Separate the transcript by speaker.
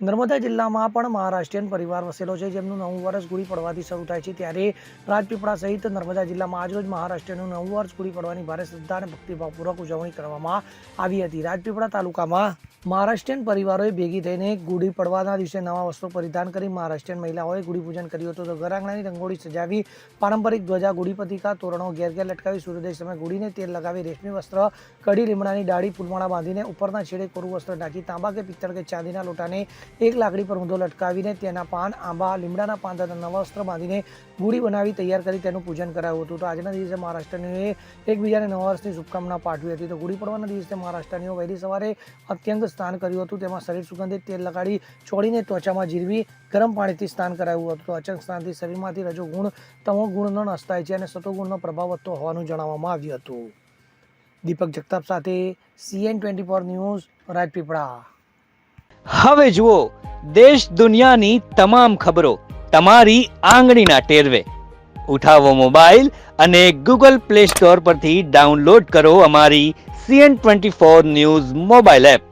Speaker 1: નર્મદા જિલ્લામાં પણ મહારાષ્ટ્રીયન પરિવાર વસેલો છે, જેમનું નવું વર્ષ ગુડી પડવાથી શરૂ થાય છે, ત્યારે રાજપીપળા સહિત નર્મદા જિલ્લામાં આજરોજ મહારાષ્ટ્રીયનું નવું વર્ષ ગુડી પડવાની ભારે શ્રદ્ધા અને ભક્તિભાવપૂર્વક ઉજવણી કરવામાં આવી હતી. રાજપીપળા તાલુકામાં મહારાષ્ટ્રીયન પરિવારોએ ભેગી થઈને ગુડી પડવાના દિવસે નવા વસ્ત્રો પરિધાન કરી મહારાષ્ટ્રીયન મહિલાઓએ ગુડી પૂજન કર્યું હતું. તો ઘર આંગણાની રંગોળી સજાવી પારંપરિક ધ્વજા, ગુડીપતિકા, તોરણો ઘેર ઘેર લટકાવી સૂર્યોદય સમયે ગુડીને તેલ લગાવી રેશમી વસ્ત્ર કડી લીમડાની ડાળી, ફૂલમાળા બાંધીને ઉપરના છેડે કોરું વસ્ત્ર ઢાંકી તાંબા કે પિત્તળ કે ચાંદીના લોટાને એક લાકડી પર ઊંધો લટકાવીને તેના પાન, આંબા, લીમડાના પાન તથા નવા વસ્ત્ર બાંધીને ગુડી બનાવી તૈયાર કરી તેનું પૂજન કરાયું હતું. તો આજના દિવસે મહારાષ્ટ્રનીઓએ એકબીજાને નવા વર્ષની શુભકામના પાઠવી હતી. તો ગુડી પડવાના દિવસે મહારાષ્ટ્રનીઓ વહેલી સવારે અત્યંત સ્નાન કર્યું હતું. તેમાં શરીર સુગંધિત તેલ લગાડી ચોળીને ત્વચામાં જીરવી ગરમ પાણીથી સ્નાન કરાયું હતું. અચંક સ્નાનથી શરીરમાંથી રજો ગુણ, તમો ગુણનો નાશ થાય છે અને સતોગુણનો પ્રભાવ વધતો હોવાનું જણાવવામાં આવ્યું હતું. દીપક જગતાપ સાથે CN twenty four news, Rajpipla.
Speaker 2: હવે જુઓ, દેશ દુનિયાની તમામ ખબરો તમારી આંગળીના ટેરવે. ઉઠાવો મોબાઈલ અને ગૂગલ પ્લે સ્ટોર પરથી ડાઉનલોડ કરો અમારી CN twenty four news mobile app.